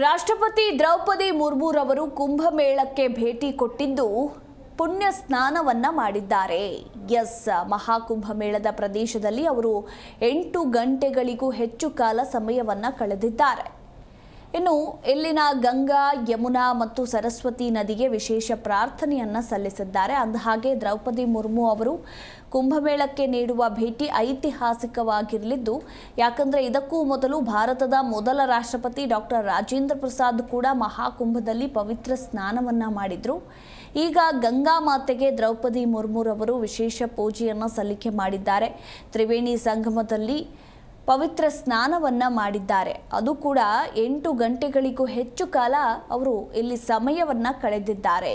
ರಾಷ್ಟ್ರಪತಿ ದ್ರೌಪದಿ ಮುರ್ಮುರವರು ಕುಂಭಮೇಳಕ್ಕೆ ಭೇಟಿ ಕೊಟ್ಟಿದ್ದು ಪುಣ್ಯ ಸ್ನಾನವನ್ನ ಮಾಡಿದ್ದಾರೆ. ಎಸ್, ಮಹಾಕುಂಭಮೇಳದ ಪ್ರದೇಶದಲ್ಲಿ ಅವರು ಎಂಟು ಗಂಟೆಗಳಿಗೂ ಹೆಚ್ಚು ಕಾಲ ಸಮಯವನ್ನ ಕಳೆದಿದ್ದಾರೆ. ಇನ್ನು ಇಲ್ಲಿನ ಗಂಗಾ, ಯಮುನಾ ಮತ್ತು ಸರಸ್ವತಿ ನದಿಗೆ ವಿಶೇಷ ಪ್ರಾರ್ಥನೆಯನ್ನ ಸಲ್ಲಿಸಿದ್ದಾರೆ. ಅಂದಹಾಗೆ ದ್ರೌಪದಿ ಮುರ್ಮು ಅವರು ಕುಂಭಮೇಳಕ್ಕೆ ನೀಡುವ ಭೇಟಿ ಐತಿಹಾಸಿಕವಾಗಿರಲಿದ್ದು, ಯಾಕಂದ್ರೆ ಇದಕ್ಕೂ ಮೊದಲು ಭಾರತದ ಮೊದಲ ರಾಷ್ಟ್ರಪತಿ ಡಾಕ್ಟರ್ ರಾಜೇಂದ್ರ ಪ್ರಸಾದ್ ಕೂಡ ಮಹಾಕುಂಭದಲ್ಲಿ ಪವಿತ್ರ ಸ್ನಾನವನ್ನ ಮಾಡಿದ್ರು. ಈಗ ಗಂಗಾ ಮಾತೆಗೆ ದ್ರೌಪದಿ ಮುರ್ಮುರವರು ವಿಶೇಷ ಪೂಜೆಯನ್ನ ಸಲ್ಲಿಕೆ ಮಾಡಿದ್ದಾರೆ. ತ್ರಿವೇಣಿ ಸಂಗಮದಲ್ಲಿ ಪವಿತ್ರ ಸ್ನಾನವನ್ನ ಮಾಡಿದ್ದಾರೆ. ಅದು ಕೂಡ ಎಂಟು ಗಂಟೆಗಳಿಗೂ ಹೆಚ್ಚು ಕಾಲ ಅವರು ಇಲ್ಲಿ ಸಮಯವನ್ನ ಕಳೆದಿದ್ದಾರೆ.